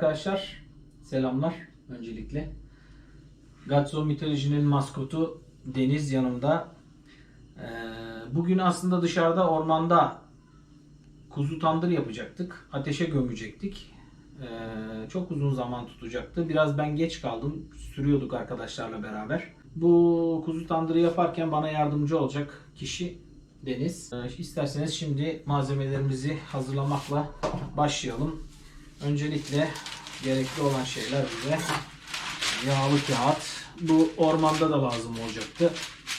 arkadaşlar. Selamlar öncelikle. Gatso mitolojinin maskotu Deniz yanımda. Ee, bugün aslında dışarıda ormanda kuzu tandır yapacaktık. Ateşe gömecektik. Ee, çok uzun zaman tutacaktı. Biraz ben geç kaldım. Sürüyorduk arkadaşlarla beraber. Bu kuzu tandırı yaparken bana yardımcı olacak kişi Deniz. Ee, isterseniz şimdi malzemelerimizi hazırlamakla başlayalım. Öncelikle gerekli olan şeyler bize yağlı kağıt. Bu ormanda da lazım olacaktı.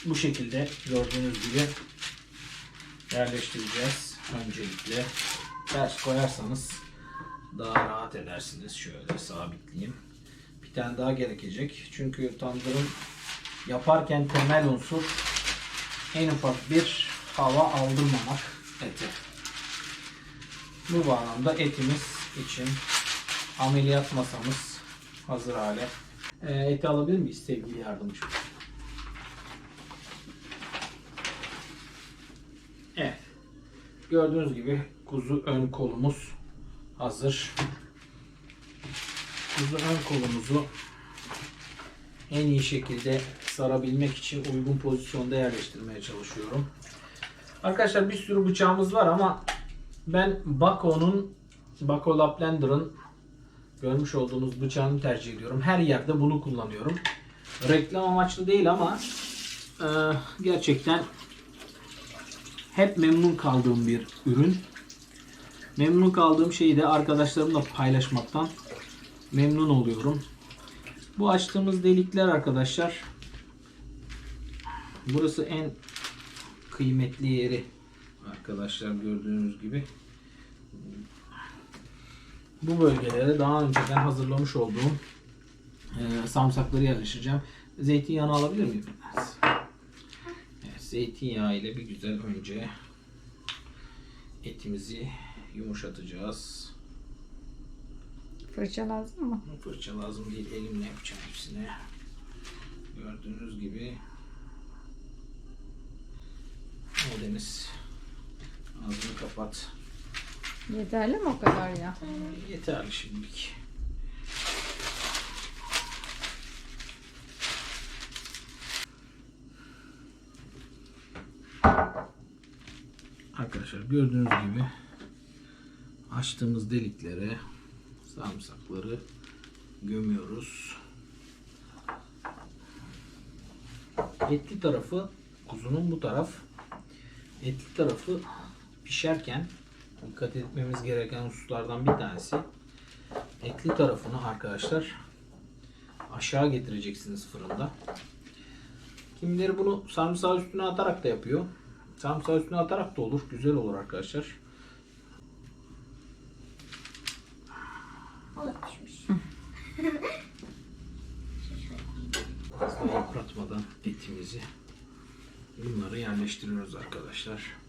Bu şekilde gördüğünüz gibi yerleştireceğiz. Öncelikle ters koyarsanız daha rahat edersiniz. Şöyle sabitleyeyim. Bir tane daha gerekecek. Çünkü tandırın yaparken temel unsur en ufak bir hava aldırmamak eti. Bu bağlamda etimiz için ameliyat masamız hazır hale. Ee, eti alabilir miyiz sevgili yardımcım? Evet. Gördüğünüz gibi kuzu ön kolumuz hazır. Kuzu ön kolumuzu en iyi şekilde sarabilmek için uygun pozisyonda yerleştirmeye çalışıyorum. Arkadaşlar bir sürü bıçağımız var ama ben Bako'nun Bako Laplander'ın görmüş olduğunuz bıçağını tercih ediyorum. Her yerde bunu kullanıyorum. Reklam amaçlı değil ama e, gerçekten hep memnun kaldığım bir ürün. Memnun kaldığım şeyi de arkadaşlarımla paylaşmaktan memnun oluyorum. Bu açtığımız delikler arkadaşlar burası en kıymetli yeri arkadaşlar gördüğünüz gibi. Bu bölgelere daha önceden hazırlamış olduğum e, samsakları yerleştireceğim. Zeytinyağını alabilir miyim? Evet, zeytinyağı ile bir güzel önce etimizi yumuşatacağız. Fırça lazım mı? Fırça lazım değil. Elimle yapacağım hepsini. Gördüğünüz gibi. O Deniz. Ağzını kapat. Yeterli mi o kadar ya? Yeterli şimdilik. Arkadaşlar gördüğünüz gibi açtığımız deliklere sarımsakları gömüyoruz. Etli tarafı kuzunun bu taraf etli tarafı pişerken dikkat etmemiz gereken hususlardan bir tanesi etli tarafını arkadaşlar aşağı getireceksiniz fırında. Kimileri bunu sarımsağı üstüne atarak da yapıyor. Sarımsağı üstüne atarak da olur. Güzel olur arkadaşlar. O da pişmiş. Fazla yıpratmadan etimizi bunları yerleştiriyoruz arkadaşlar.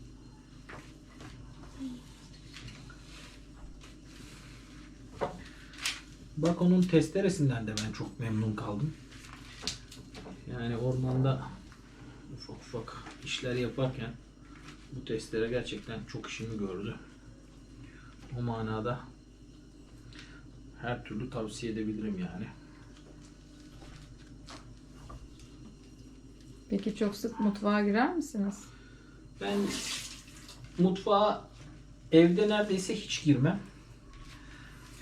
Bak onun testeresinden de ben çok memnun kaldım. Yani ormanda ufak ufak işler yaparken bu testere gerçekten çok işimi gördü. O manada her türlü tavsiye edebilirim yani. Peki çok sık mutfağa girer misiniz? Ben mutfağa evde neredeyse hiç girmem.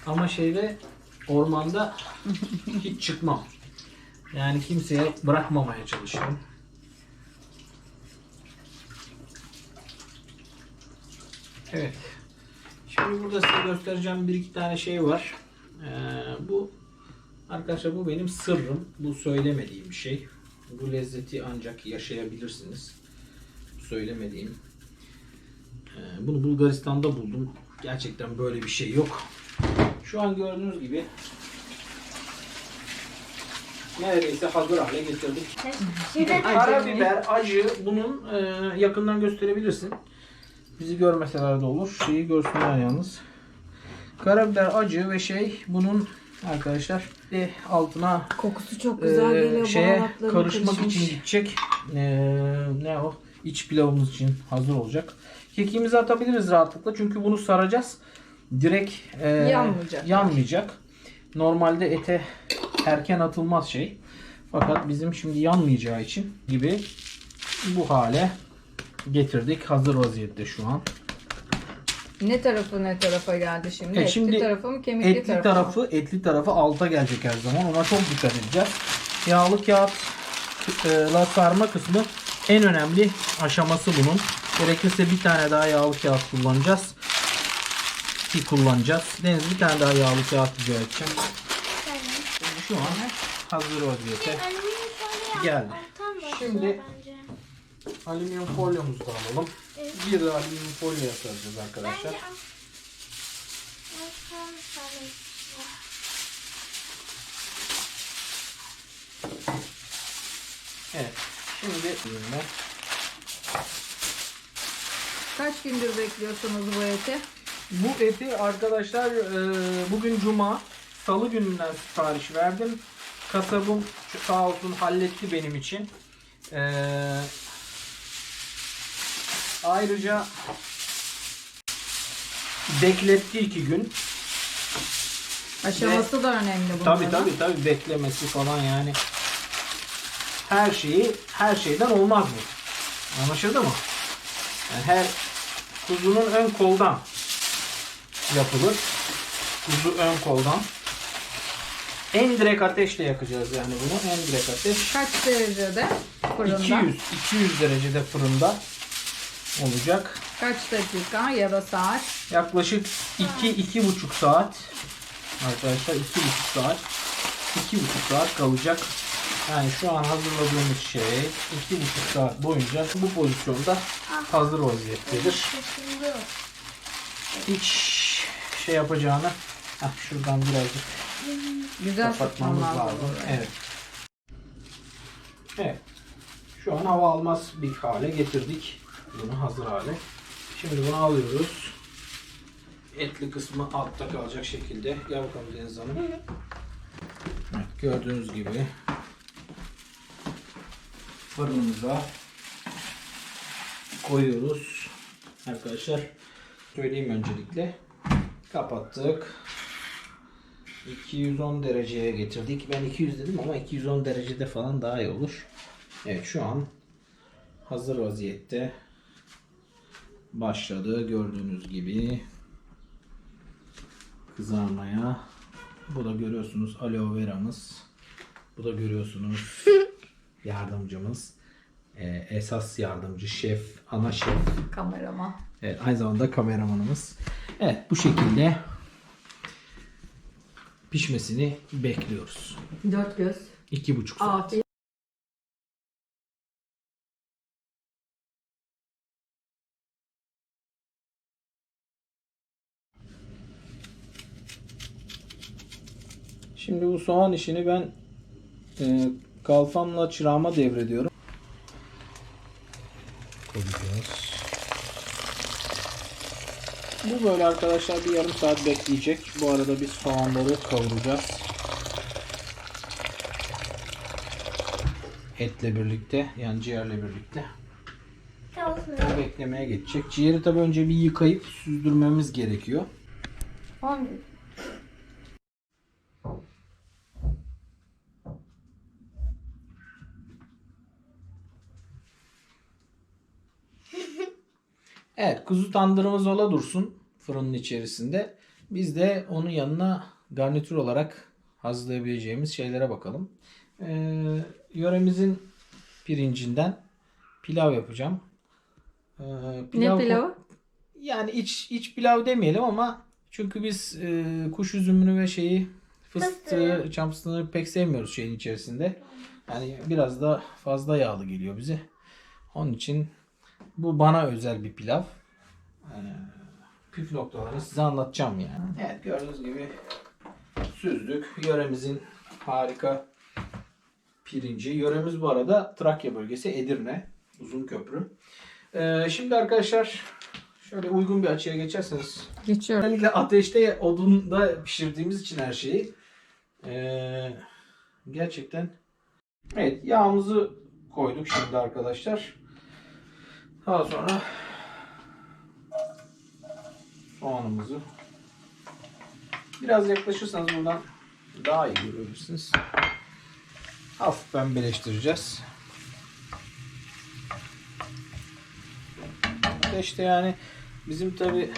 Ama şeyde ormanda hiç çıkmam. Yani kimseye bırakmamaya çalışıyorum. Evet. Şimdi burada size göstereceğim bir iki tane şey var. Ee, bu arkadaşlar bu benim sırrım. Bu söylemediğim bir şey. Bu lezzeti ancak yaşayabilirsiniz. Söylemediğim. Ee, bunu Bulgaristan'da buldum. Gerçekten böyle bir şey yok. Şu an gördüğünüz gibi neredeyse hazır hale getirdik. Karabiber, acı bunun e, yakından gösterebilirsin. Bizi görmeseler de olur. Şeyi görsünler yalnız. Karabiber, acı ve şey bunun arkadaşlar de altına Kokusu çok e, şeye karışmak için gidecek. E, ne o? İç pilavımız için hazır olacak. Kekimizi atabiliriz rahatlıkla çünkü bunu saracağız. Direkt e, Yanmayacak. yanmayacak. Normalde ete erken atılmaz şey. Fakat bizim şimdi yanmayacağı için gibi bu hale getirdik. Hazır vaziyette şu an. Ne tarafı ne tarafa geldi şimdi? E, etli şimdi tarafı mı kemikli Etli tarafı, tarafı, mı? etli tarafı alta gelecek her zaman. Ona çok dikkat edeceğiz. Yağlı kağıtla sarma kısmı en önemli aşaması bunun. Gerekirse bir tane daha yağlı kağıt kullanacağız. Ki kullanacağız. Deniz bir tane daha yağlı kağıt rica edeceğim. Şu an hazır vaziyete geldi. Şimdi- alüminyum folyomuzu da alalım. Bir de alüminyum folyoya saracağız arkadaşlar. Evet. Şimdi ürünler. Kaç gündür bekliyorsunuz bu eti? Bu eti arkadaşlar e, bugün cuma salı gününden sipariş verdim. Kasabım sağ olsun halletti benim için. E, ayrıca bekletti iki gün. Aşaması da önemli bunun. Tabi tabi tabi beklemesi falan yani. Her şeyi her şeyden olmaz bu. Anlaşıldı mı? Yani her kuzunun ön koldan yapılır. Kuzu ön koldan. En direkt ateşle yakacağız yani bunu. En direkt ateş. Kaç derecede fırında? 200 200 derecede fırında olacak. Kaç dakika ya da saat? Yaklaşık 2 iki, buçuk saat arkadaşlar iki buçuk saat iki buçuk saat kalacak. Yani şu an hazırladığımız şey iki buçuk saat boyunca bu pozisyonda hazır vaziyettedir. Hiç şey yapacağını Heh, şuradan birazcık Güzel kapatmamız lazım. Evet. Evet. Şu an hava almaz bir hale getirdik. Bunu hazır hale. Şimdi bunu alıyoruz. Etli kısmı altta kalacak şekilde. Gel bakalım Deniz Hanım. Evet, gördüğünüz gibi fırınımıza koyuyoruz. Arkadaşlar söyleyeyim öncelikle. Kapattık. 210 dereceye getirdik. Ben 200 dedim ama 210 derecede falan daha iyi olur. Evet şu an hazır vaziyette başladı. Gördüğünüz gibi kızarmaya. Bu da görüyorsunuz aloe veramız. Bu da görüyorsunuz yardımcımız. Ee, esas yardımcı şef, ana şef. Kameraman. Evet, aynı zamanda kameramanımız. Evet bu şekilde pişmesini bekliyoruz. Dört göz. İki buçuk saat. Afiyet. Şimdi bu soğan işini ben e, kalfamla çırağıma devrediyorum. Koyacağız. Bu böyle arkadaşlar bir yarım saat bekleyecek. Bu arada biz soğanları kavuracağız. Etle birlikte yani ciğerle birlikte. O beklemeye geçecek. Ciğeri tabi önce bir yıkayıp süzdürmemiz gerekiyor. Hangi? Evet kuzu tandırımız ola dursun fırının içerisinde. Biz de onun yanına garnitür olarak hazırlayabileceğimiz şeylere bakalım. Ee, yöremizin pirincinden pilav yapacağım. Ee, Ne pilavı? Yani iç iç pilav demeyelim ama çünkü biz e, kuş üzümünü ve şeyi fıstığı, çam fıstığını pek sevmiyoruz şeyin içerisinde. Yani biraz da fazla yağlı geliyor bize. Onun için bu bana özel bir pilav. Yani püf noktalarını size anlatacağım yani. Evet gördüğünüz gibi süzdük. Yöremizin harika pirinci. Yöremiz bu arada Trakya bölgesi Edirne. Uzun köprü. Ee, şimdi arkadaşlar şöyle uygun bir açıya geçerseniz. Geçiyorum. Özellikle ateşte odunda pişirdiğimiz için her şeyi. ee, gerçekten Evet yağımızı koyduk şimdi arkadaşlar. Daha sonra soğanımızı Biraz yaklaşırsanız buradan daha iyi görebilirsiniz. Hafif pembeleştireceğiz. Ateşte yani bizim tabi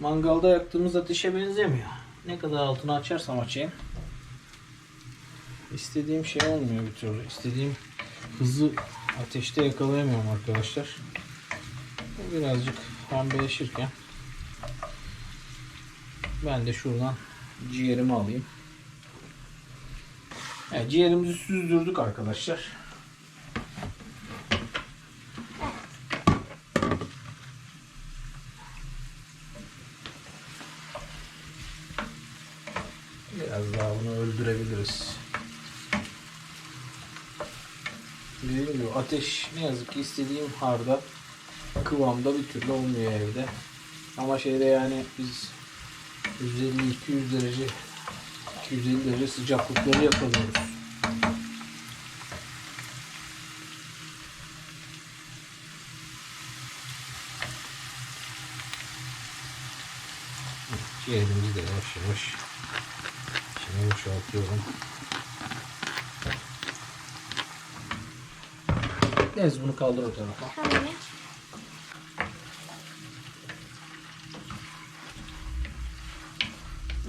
mangalda yaktığımız ateşe benzemiyor. Ne kadar altını açarsam açayım istediğim şey olmuyor bir türlü. İstediğim hızı ateşte yakalayamıyorum arkadaşlar. Birazcık pembeleşirken ben de şuradan ciğerimi alayım. Evet, ciğerimizi süzdürdük arkadaşlar. Biraz daha bunu öldürebiliriz. Dediğim gibi ateş ne yazık ki istediğim harda kıvamda bir türlü olmuyor evde. Ama şeyde yani biz 150-200 derece 250 derece sıcaklıkları yakalıyoruz. Ciğerimizi de yavaş yavaş içine boşaltıyorum. Neyse bunu kaldır o tarafa. Tamam.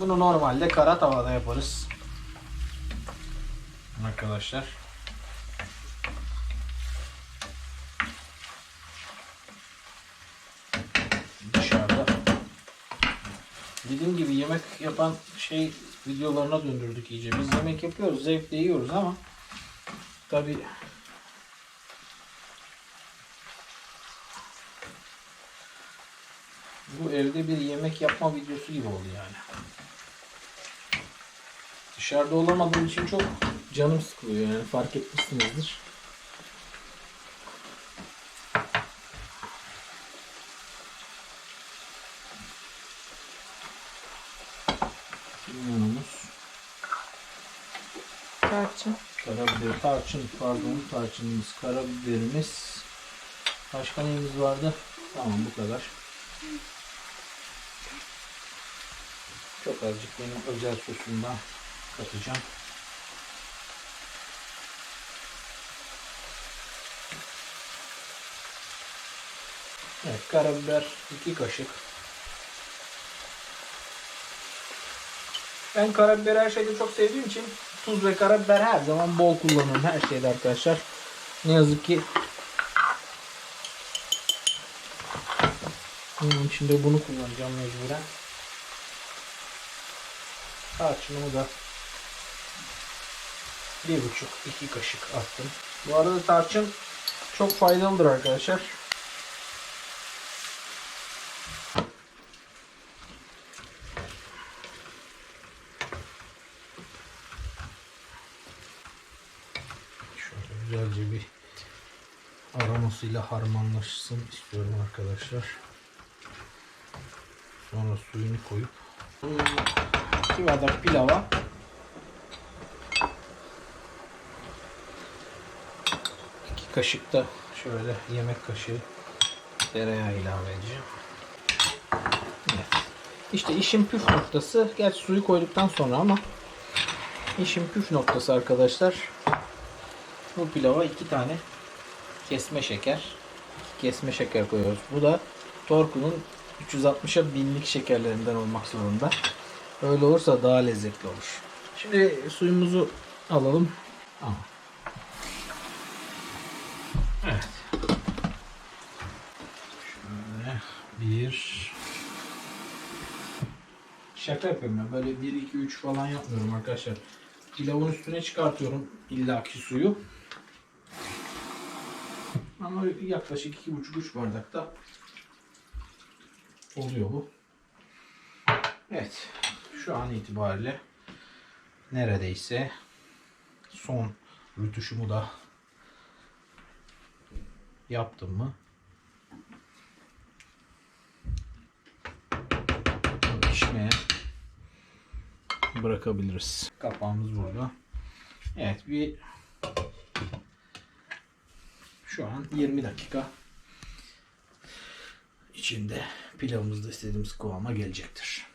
Bunu normalde kara tavada yaparız. Arkadaşlar. Dışarıda. Dediğim gibi yemek yapan şey videolarına döndürdük iyice. Biz yemek yapıyoruz, zevkle yiyoruz ama tabi bu evde bir yemek yapma videosu gibi oldu yani. Dışarıda olamadığım için çok canım sıkılıyor yani fark etmişsinizdir. Limonumuz, Tarçın. karabiber, tarçın, pardon tarçınımız, karabiberimiz. Başka neyimiz vardı? Tamam bu kadar. Çok azıcık benim özel sosumdan katacağım. Evet, karabiber 2 kaşık. Ben karabiberi her şeyde çok sevdiğim için tuz ve karabiber her zaman bol kullanıyorum her şeyde arkadaşlar. Ne yazık ki bunun içinde bunu kullanacağım mecburen. Tarçınımı da bir buçuk iki kaşık attım. Bu arada tarçın çok faydalıdır arkadaşlar. Şöyle güzelce bir aromasıyla harmanlaşsın istiyorum arkadaşlar. Sonra suyunu koyup Hmm, iki bardak pilava iki kaşık da şöyle yemek kaşığı tereyağı ilave edeceğim. Evet. İşte işin püf noktası gerçi suyu koyduktan sonra ama işin püf noktası arkadaşlar bu pilava iki tane kesme şeker kesme şeker koyuyoruz. Bu da Torku'nun 360'a binlik şekerlerinden olmak zorunda. Öyle olursa daha lezzetli olur. Şimdi suyumuzu alalım. Tamam. Evet. Şöyle bir Şaka yapıyorum ya. Böyle 1 2 3 falan yapmıyorum arkadaşlar. Pilavın üstüne çıkartıyorum illaki suyu. Ama yaklaşık 2,5-3 bardakta oluyor bu. Evet. Şu an itibariyle neredeyse son rütuşumu da yaptım mı pişmeye bırakabiliriz. Kapağımız burada. Evet bir şu an 20 dakika içinde pilavımız da istediğimiz kıvama gelecektir.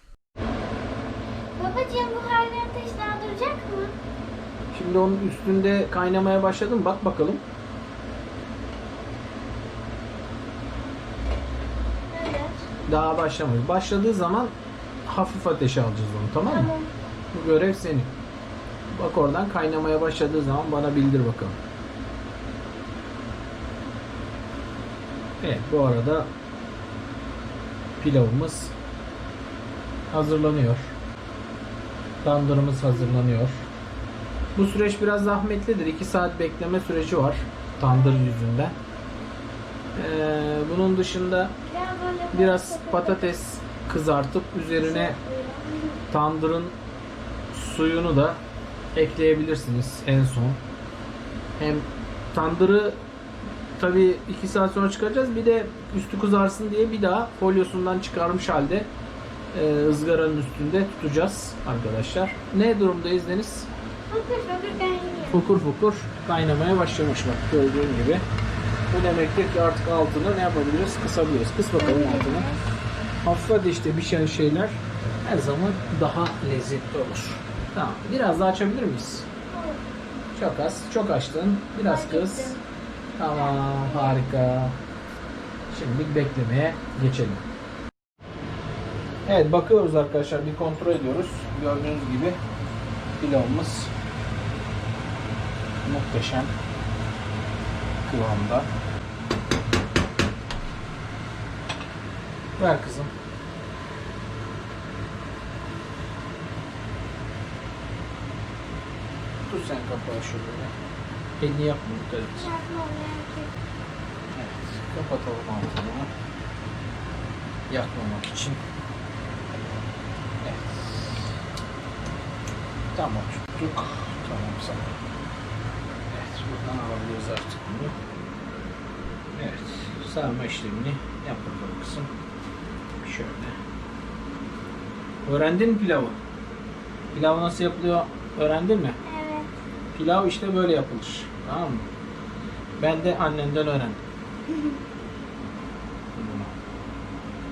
Babacığım bu harlı ateş daha duracak mı? Şimdi onun üstünde kaynamaya başladı mı? Bak bakalım. Evet. Daha başlamıyor. Başladığı zaman hafif ateşe alacağız onu tamam mı? Tamam. Bu görev senin. Bak oradan kaynamaya başladığı zaman bana bildir bakalım. Evet bu arada pilavımız hazırlanıyor. Tandırımız hazırlanıyor. Bu süreç biraz zahmetlidir. 2 saat bekleme süreci var tandır yüzünden. Ee, bunun dışında Biraz patates kızartıp üzerine tandırın suyunu da ekleyebilirsiniz en son. Hem tandırı tabi 2 saat sonra çıkaracağız. Bir de üstü kızarsın diye bir daha folyosundan çıkarmış halde e, ızgaranın üstünde tutacağız arkadaşlar. Ne durumdayız Deniz? Fokur fokur kaynıyor. Fukur fukur kaynamaya başlamış bak gördüğün gibi. Bu demektir ki artık altını ne yapabiliriz? Kısabiliriz. Kıs bakalım altını. Hafif ateşte pişen şeyler her zaman daha lezzetli olur. Tamam. Biraz daha açabilir miyiz? Çok az. Çok açtın. Biraz Fark kız. ettim. Tamam. Harika. Şimdi beklemeye geçelim. Evet bakıyoruz arkadaşlar. Bir kontrol ediyoruz. Gördüğünüz gibi pilavımız muhteşem kıvamda. Ver kızım. Tut sen kapağı şöyle. Elini yapma dikkat et. Evet, kapatalım altını. Yakmamak için. Evet. Tamam tuttuk. Tamam sana. Evet, buradan alabiliriz artık bunu. Evet, sarma işlemini yap bakalım kızım. Şöyle. Öğrendin mi pilavı? Pilav nasıl yapılıyor öğrendin mi? Pilav işte böyle yapılır. Tamam mı? Ben de annenden öğrendim.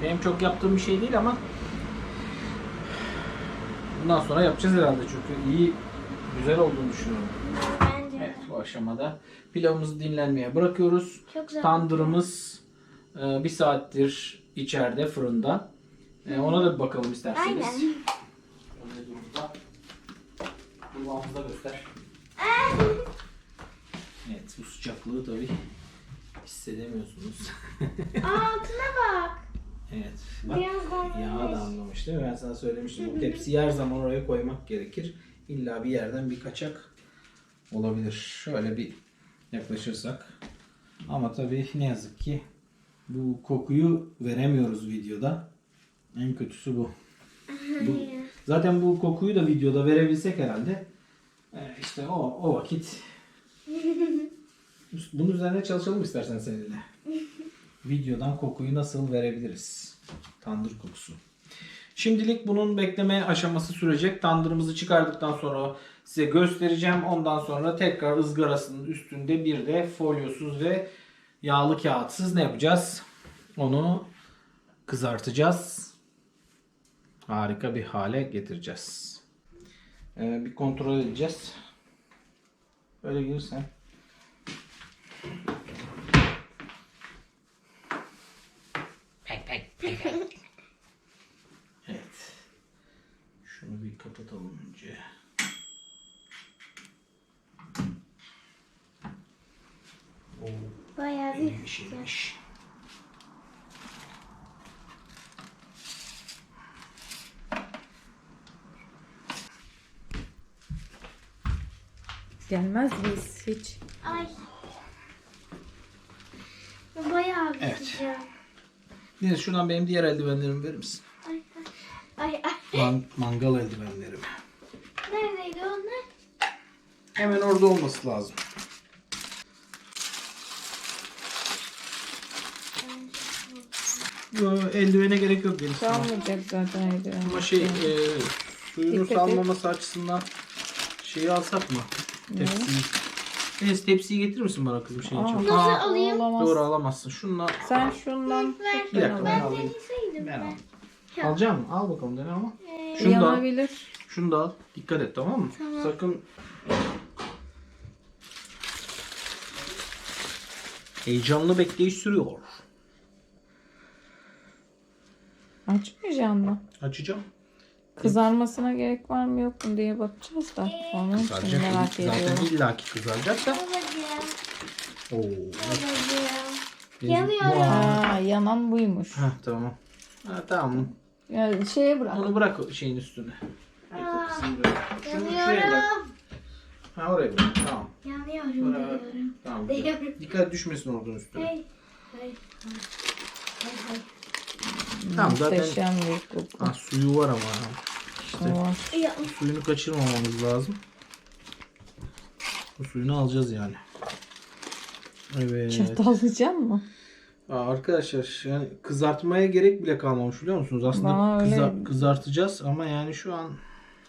Benim çok yaptığım bir şey değil ama bundan sonra yapacağız herhalde çünkü iyi, güzel olduğunu düşünüyorum. Bence. Evet bu aşamada pilavımızı dinlenmeye bırakıyoruz. Çok güzel. Tandırımız e, bir saattir içeride fırında. E, ona da bir bakalım isterseniz. Aynen. O ne durumda? Da göster. Evet bu sıcaklığı tabii hissedemiyorsunuz. Altına bak. evet. Bak Biraz damlamış. yağ damlamış değil mi? Ben sana söylemiştim. O tepsiyi her zaman oraya koymak gerekir. İlla bir yerden bir kaçak olabilir. Şöyle bir yaklaşırsak. Ama tabii ne yazık ki bu kokuyu veremiyoruz videoda. En kötüsü bu. bu zaten bu kokuyu da videoda verebilsek herhalde işte o, o vakit bunun üzerine çalışalım istersen seninle. Videodan kokuyu nasıl verebiliriz? Tandır kokusu. Şimdilik bunun bekleme aşaması sürecek. Tandırımızı çıkardıktan sonra size göstereceğim. Ondan sonra tekrar ızgarasının üstünde bir de folyosuz ve yağlı kağıtsız ne yapacağız? Onu kızartacağız. Harika bir hale getireceğiz. Ee, bir kontrol edeceğiz. Böyle girsen. Evet. Şunu bir kapatalım önce. Bayağı bir şeymiş. Gelmez biz hiç. Ay. Bayağı bir Evet. sıcak. Deniz şuradan benim diğer eldivenlerimi verir misin? Ay ay. Ay ay. Man- mangal eldivenlerim. Neredeydi onlar? Hemen orada olması lazım. Yo, eldivene gerek yok Deniz. Tamam. Kalmayacak zaten eldiven. Ama şey e, suyunu Dikkat et. salmaması açısından şeyi alsak mı? Tepsiyi. Deniz tepsiyi getirir misin bana kızım şeyin için? Nasıl Aa, alayım? Olamaz. Doğru alamazsın. Şununla Sen şundan Ver. bir dakika ben Ben alayım. deneseydim Ben ben. alayım. Alacağım mı? Al bakalım dene ama. Ee, Şundan, yanabilir. Şunu da al. Dikkat et tamam mı? Tamam. Sakın Heyecanlı bekleyiş sürüyor. Açmayacaksın mı? Açacağım. Kızarmasına gerek var mı yok mu diye bakacağız da. Onun için Kızaracak. merak Zaten ediyorum. illaki kızaracak da. Babacığım. Oo. Babacığım. Yanıyorum. Ha, yanan buymuş. Heh, tamam. Ha, tamam. Ya şeye bırak. Onu bırak o şeyin üstüne. Aa, Şunu şuraya bırak. Yanıyorum. Ha oraya bırak. Tamam. Yanıyorum Bırak. Tamam. Güzel. Dikkat düşmesin oradan üstüne. Hey. Hey. Hey. Hey. Tamam zaten Muhteşem bir koku. ha, suyu var ama. İşte. Ya, suyunu kaçırmamamız lazım. Bu suyunu alacağız yani. Evet. Çatallayacak mı? Aa, arkadaşlar yani kızartmaya gerek bile kalmamış biliyor musunuz? Aslında Bana öyle- kıza- kızartacağız ama yani şu an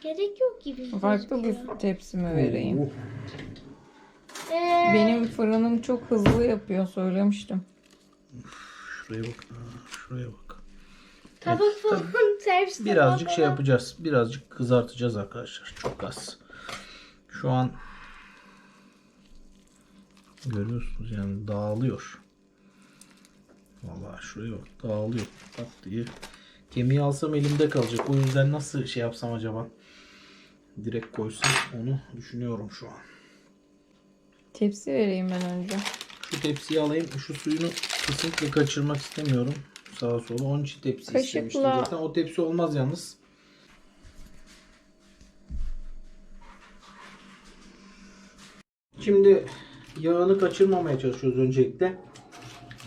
Gerek yok gibi. Farklı gözüküyor. bir tepsi mi vereyim? Oh, Ee, Benim fırınım çok hızlı yapıyor söylemiştim. şuraya bak. Aa, şuraya bak. Tabak falan servis Birazcık şey yapacağız. Birazcık kızartacağız arkadaşlar. Çok az. Şu an görüyorsunuz yani dağılıyor. Vallahi şuraya bak dağılıyor. Bak diye. Kemiği alsam elimde kalacak. O yüzden nasıl şey yapsam acaba? Direkt koysam onu düşünüyorum şu an. Tepsi vereyim ben önce. Şu tepsiyi alayım. Şu suyunu kesinlikle kaçırmak istemiyorum. Sağa sola. Onun için tepsi Kaşıkla- istemiştim zaten. O tepsi olmaz yalnız. Şimdi yağını kaçırmamaya çalışıyoruz öncelikle.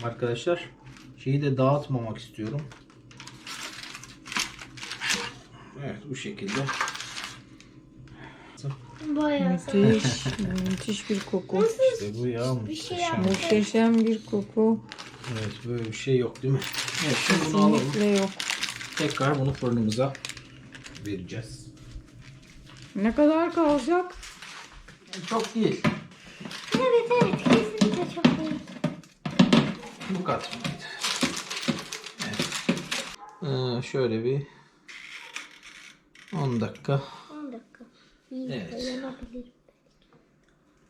Arkadaşlar şeyi de dağıtmamak istiyorum. Evet bu şekilde. Bayağı Müthiş, müthiş bir koku. İşte bu ya Bir şey muhteşem. Muhteşem bir koku. Evet böyle bir şey yok değil mi? Evet şimdi bunu alalım. Kesinlikle yok. Tekrar bunu fırınımıza vereceğiz. Ne kadar kalacak? Çok değil. Evet evet kesinlikle çok iyi. Bu kadar. Evet. Ee, şöyle bir 10 dakika. 10 dakika. İyi Evet.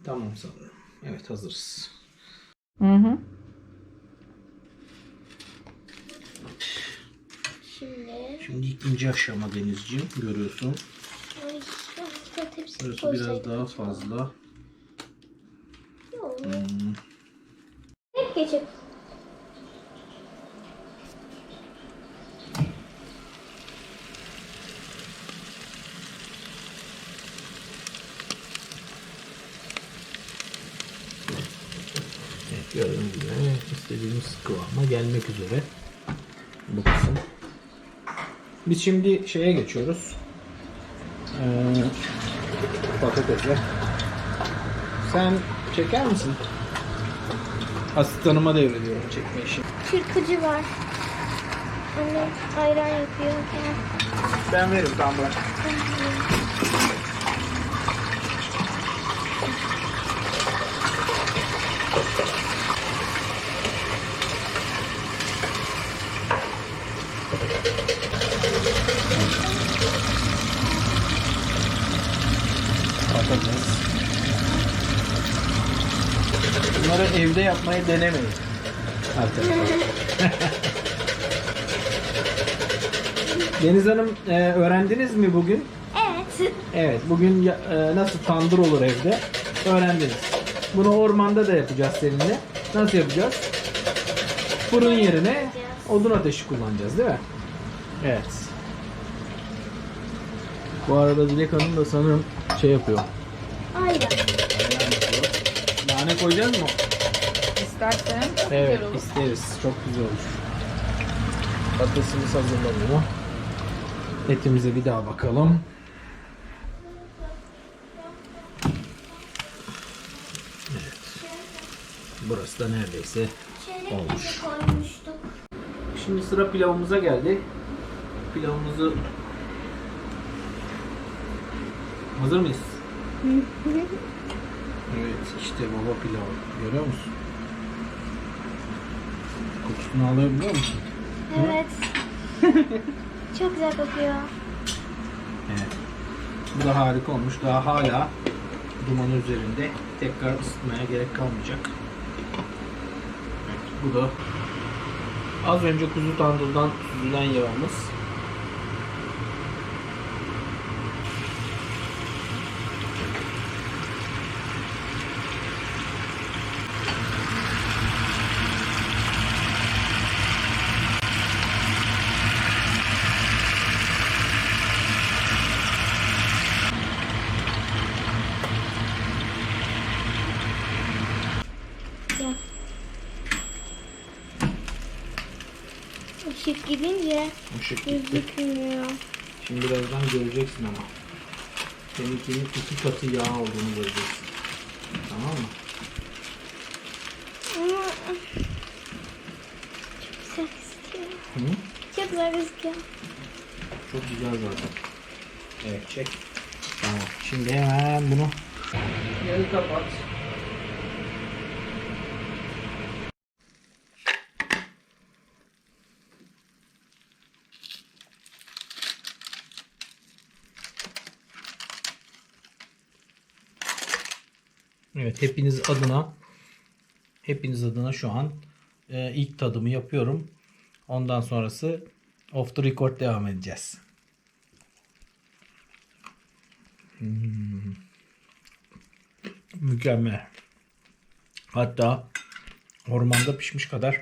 Tamam sanırım. Evet hazırız. Hı hı. Şimdi Şimdi ikinci aşama Denizciğim görüyorsun. ay Burası biraz daha fazla. Yok. Hmm, Hep geçip. Gördüğünüz gibi istediğimiz kıvama gelmek üzere. Bu kısım. Biz şimdi şeye geçiyoruz. Ee, patatesle. Sen çeker misin? Asistanıma devrediyorum çekme işi. Kırkıcı var. Annem ayran yapıyor. Ben veririm tamam bırak. Patates. Bunları evde yapmayı denemeyin. Arkadaşlar. Deniz Hanım e, öğrendiniz mi bugün? Evet. Evet, bugün ya- e, nasıl tandır olur evde öğrendiniz. Bunu ormanda da yapacağız seninle. Nasıl yapacağız? Fırın yerine odun ateşi kullanacağız değil mi? Evet. Bu arada Dilek Hanım da sanırım şey yapıyor. Ayran. Nane koyacağız mı? İstersen çok Evet, güzel olur. isteriz. Çok güzel olur. Patatesimiz hazırlanıyor. Etimize bir daha bakalım. Evet. Burası da neredeyse Olmuş. Şimdi sıra pilavımıza geldi. Pilavımızı Hazır mıyız? evet işte baba pilavı. Görüyor musun? Kokusunu alabiliyor musun? Evet. Çok güzel kokuyor. Evet. Bu da harika olmuş. Daha hala dumanı üzerinde. Tekrar ısıtmaya gerek kalmayacak. Evet, bu da az önce kuzu tandırdan süzülen yağımız. Gel. Işık gidince şekilde. gözükmüyor. Şimdi birazdan göreceksin ama. Seninkinin iki katı yağ olduğunu göreceksin. Tamam mı? Ama çok güzel gözüküyor. Hı? Çok güzel gözüküyor. Çok güzel zaten. Evet çek. Tamam. Şimdi hemen bunu yarı kapat. Evet hepiniz adına hepiniz adına şu an e, ilk tadımı yapıyorum. Ondan sonrası off the record devam edeceğiz. Hmm. Mükemmel. Hatta ormanda pişmiş kadar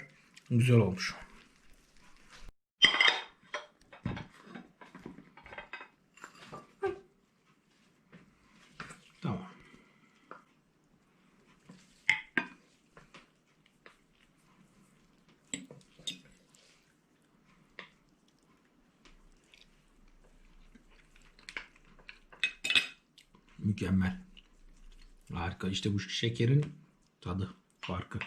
güzel olmuş. Tamam. Mükemmel. Harika. İşte bu şekerin tadı farkı.